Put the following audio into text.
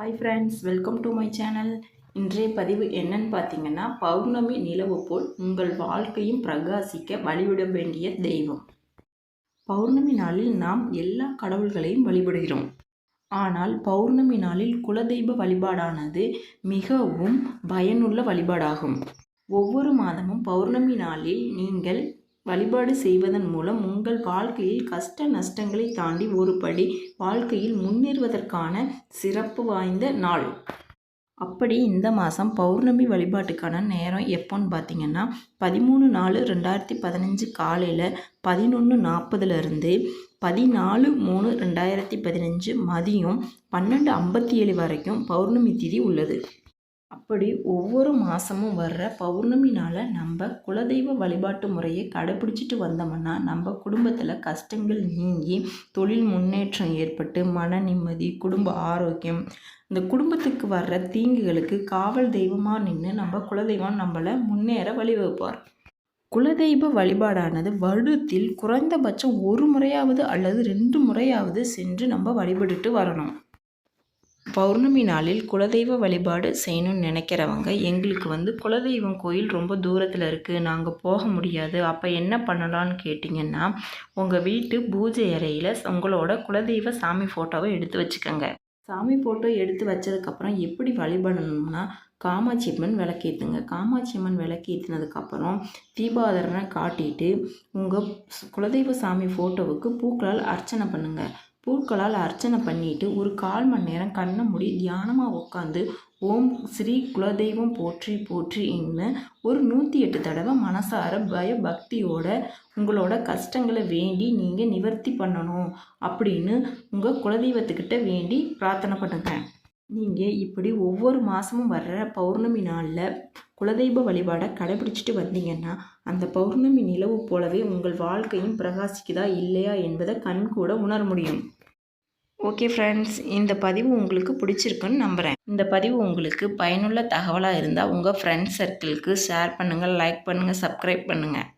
Hi friends welcome to my channel இன்றைய பதிவு என்னன்னு பார்த்தீங்கன்னா பௌர்ணமி நிலவு போல் உங்கள் வாழ்க்கையும் பிரகாசிக்க வழிவிட வேண்டிய தெய்வம். பௌர்ணமி நாளில் நாம் எல்லா கடவுள்களையும் வழிபடுகிறோம். ஆனால் பௌர்ணமி நாளில் குலதெய்வ வழிபாடானது மிகவும் பயனுள்ள வழிபாடாகும். ஒவ்வொரு மாதமும் பௌர்ணமி நாளில் நீங்கள் வழிபாடு செய்வதன் மூலம் உங்கள் வாழ்க்கையில் கஷ்ட நஷ்டங்களை தாண்டி ஒரு படி வாழ்க்கையில் முன்னேறுவதற்கான சிறப்பு வாய்ந்த நாள். அப்படி இந்த மாதம் பௌர்ணமி வழிபாட்டுக்கான நேரம் எப்போன்னு பார்த்தீங்கன்னா பதிமூணு நாலு ரெண்டாயிரத்தி பதினஞ்சு காலையில் பதினொன்று நாற்பதுலேருந்து பதினாலு மூணு ரெண்டாயிரத்தி பதினஞ்சு மதியம் பன்னெண்டு ஐம்பத்தி ஏழு வரைக்கும் பௌர்ணமி திதி உள்ளது. அப்படி ஒவ்வொரு மாதமும் வர்ற பௌர்ணமினால் நம்ம குலதெய்வ வழிபாட்டு முறையை கடைப்பிடிச்சிட்டு வந்தோம்னா நம்ம குடும்பத்தில் கஷ்டங்கள் நீங்கி தொழில் முன்னேற்றம் ஏற்பட்டு மன நிம்மதி குடும்ப ஆரோக்கியம் இந்த குடும்பத்துக்கு வர்ற தீங்குகளுக்கு காவல் தெய்வமாக நின்று நம்ம குலதெய்வம் நம்மளை முன்னேற வழிவகுப்பார். குலதெய்வ வழிபாடானது வருடத்தில் குறைந்தபட்சம் ஒரு முறையாவது அல்லது ரெண்டு முறையாவது சென்று நம்ம வழிபட்டுட்டு வரணும். பௌர்ணமி நாளில் குலதெய்வ வழிபாடு செய்யணும்னு நினைக்கிறவங்க எங்களுக்கு வந்து குலதெய்வம் கோயில் ரொம்ப தூரத்தில் இருக்குது நாங்கள் போக முடியாது அப்போ என்ன பண்ணலான்னு கேட்டிங்கன்னா உங்கள் வீட்டு பூஜை அறையில் உங்களோட குலதெய்வ சாமி ஃபோட்டோவை எடுத்து வச்சுக்கோங்க. சாமி ஃபோட்டோ எடுத்து வச்சதுக்கப்புறம் எப்படி வழிபடணும்னா காமாட்சி அம்மன் விளக்கேற்றுங்க காமாட்சி அம்மன் விளக்கேற்றினதுக்கப்புறம் தீபாதரனை காட்டிட்டு உங்கள் குலதெய்வ சாமி ஃபோட்டோவுக்கு பூக்களால் அர்ச்சனை பண்ணுங்கள் பூக்களால் அர்ச்சனை பண்ணிட்டு ஒரு கால் மணி நேரம் கண்ணை மூடி தியானமாக உட்காந்து ஓம் ஸ்ரீ குலதெய்வம் போற்றி போற்றி என்ன ஒரு நூற்றி எட்டு தடவை மனசார பய பக்தியோட உங்களோட கஷ்டங்களை வேண்டி நீங்கள் நிவர்த்தி பண்ணணும் அப்படின்னு உங்கள் குலதெய்வத்துக்கிட்ட வேண்டி பிரார்த்தனை பண்ணுங்க. நீங்கள் இப்படி ஒவ்வொரு மாதமும் வர்ற பௌர்ணமி நாளில் குலதெய்வ வழிபாடை கடைபிடிச்சிட்டு வந்தீங்கன்னா அந்த பௌர்ணமி நிலவு போலவே உங்கள் வாழ்க்கையும் பிரகாசிக்குதா இல்லையா என்பதை கண் கூட உணர முடியும். ஓகே ஃப்ரெண்ட்ஸ் இந்த பதிவு உங்களுக்கு பிடிச்சிருக்குன்னு நம்புகிறேன் இந்த பதிவு உங்களுக்கு பயனுள்ள தகவலாக இருந்தால் உங்கள் ஃப்ரெண்ட்ஸ் சர்க்கிளுக்கு ஷேர் பண்ணுங்கள் லைக் பண்ணுங்கள் சப்ஸ்கிரைப் பண்ணுங்கள்